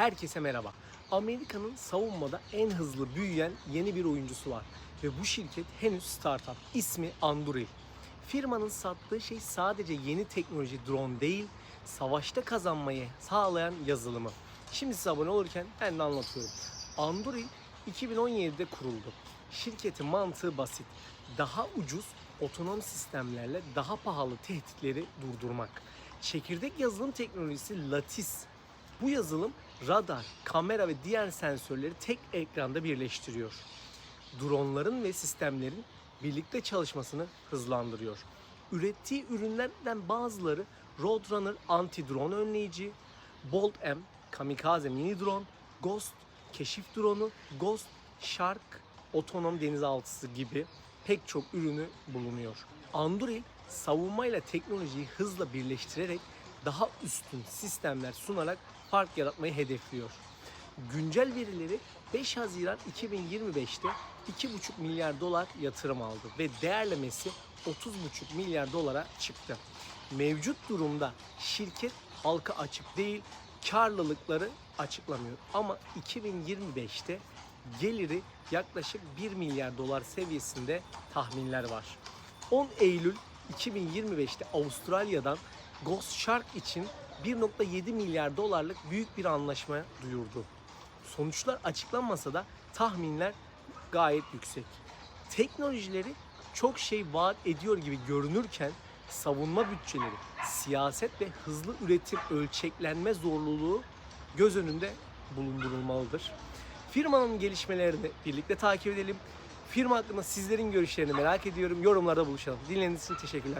Herkese merhaba. Amerika'nın savunmada en hızlı büyüyen yeni bir oyuncusu var. Ve bu şirket henüz startup. İsmi Anduril. Firmanın sattığı şey sadece yeni teknoloji drone değil, savaşta kazanmayı sağlayan yazılımı. Şimdi size abone olurken ben de anlatıyorum. Anduril 2017'de kuruldu. Şirketin mantığı basit. Daha ucuz otonom sistemlerle daha pahalı tehditleri durdurmak. Çekirdek yazılım teknolojisi Lattice bu yazılım radar, kamera ve diğer sensörleri tek ekranda birleştiriyor. Dronların ve sistemlerin birlikte çalışmasını hızlandırıyor. Ürettiği ürünlerden bazıları Roadrunner anti-drone önleyici, Bolt M kamikaze mini drone, Ghost keşif drone'u, Ghost Shark otonom denizaltısı gibi pek çok ürünü bulunuyor. Anduril savunmayla teknolojiyi hızla birleştirerek daha üstün sistemler sunarak fark yaratmayı hedefliyor. Güncel verileri 5 Haziran 2025'te 2,5 milyar dolar yatırım aldı ve değerlemesi 30,5 milyar dolara çıktı. Mevcut durumda şirket halka açık değil, karlılıkları açıklamıyor. Ama 2025'te geliri yaklaşık 1 milyar dolar seviyesinde tahminler var. 10 Eylül 2025'te Avustralya'dan Ghost Shark için 1.7 milyar dolarlık büyük bir anlaşma duyurdu. Sonuçlar açıklanmasa da tahminler gayet yüksek. Teknolojileri çok şey vaat ediyor gibi görünürken savunma bütçeleri, siyaset ve hızlı üretim ölçeklenme zorluluğu göz önünde bulundurulmalıdır. Firmanın gelişmelerini birlikte takip edelim. Firma hakkında sizlerin görüşlerini merak ediyorum. Yorumlarda buluşalım. Dinlediğiniz için teşekkürler.